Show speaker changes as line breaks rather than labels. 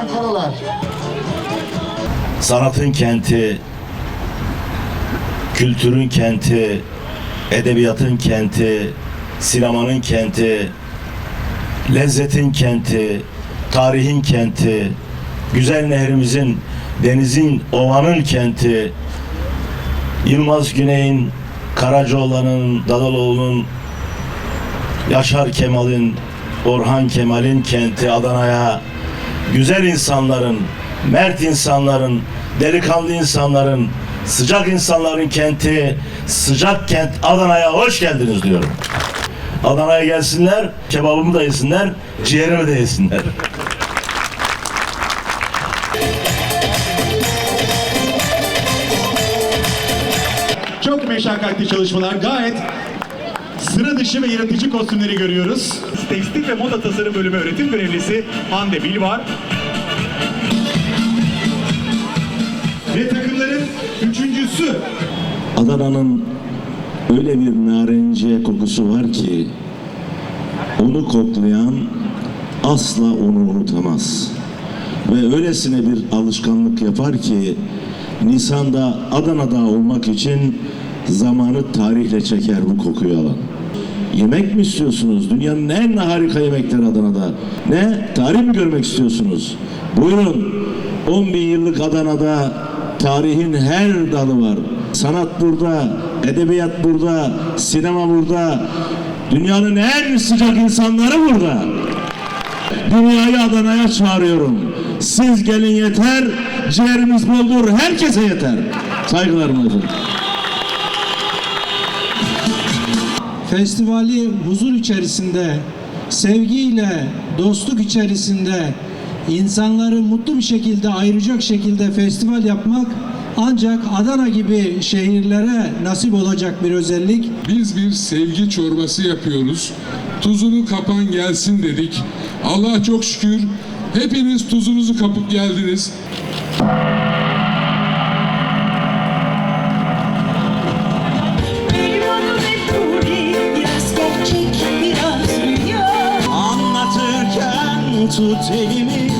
Hakan Karalar.
sanatın kenti, kültürün kenti, edebiyatın kenti, sinemanın kenti, lezzetin kenti, tarihin kenti, güzel nehrimizin, denizin, ovanın kenti, Yılmaz Güney'in, Karacaoğlan'ın, Dadaloğlu'nun, Yaşar Kemal'in, Orhan Kemal'in kenti Adana'ya güzel insanların, mert insanların, delikanlı insanların, sıcak insanların kenti, sıcak kent Adana'ya hoş geldiniz diyorum. Adana'ya gelsinler, kebabımı da yesinler, ciğerimi de yesinler.
Çok meşakkatli çalışmalar. Gayet sıra dışı ve yaratıcı kostümleri görüyoruz. Tekstil ve moda tasarım bölümü öğretim görevlisi Hande Bilvar. Ve takımların üçüncüsü
Adana'nın öyle bir narenciye kokusu var ki onu koklayan asla onu unutamaz. Ve öylesine bir alışkanlık yapar ki Nisan'da Adana'da olmak için zamanı tarihle çeker bu kokuyu alan. Yemek mi istiyorsunuz? Dünyanın en harika yemekleri Adana'da. Ne? Tarih mi görmek istiyorsunuz? Buyurun. 10 bin yıllık Adana'da tarihin her dalı var. Sanat burada, edebiyat burada, sinema burada. Dünyanın en sıcak insanları burada. Dünyayı Adana'ya çağırıyorum. Siz gelin yeter, ciğerimiz boldur, herkese yeter. Saygılarımla efendim.
Festivali huzur içerisinde, sevgiyle, dostluk içerisinde insanları mutlu bir şekilde ayıracak şekilde festival yapmak ancak Adana gibi şehirlere nasip olacak bir özellik.
Biz bir sevgi çorbası yapıyoruz. Tuzunu kapan gelsin dedik. Allah çok şükür hepiniz tuzunuzu kapıp geldiniz.
to take me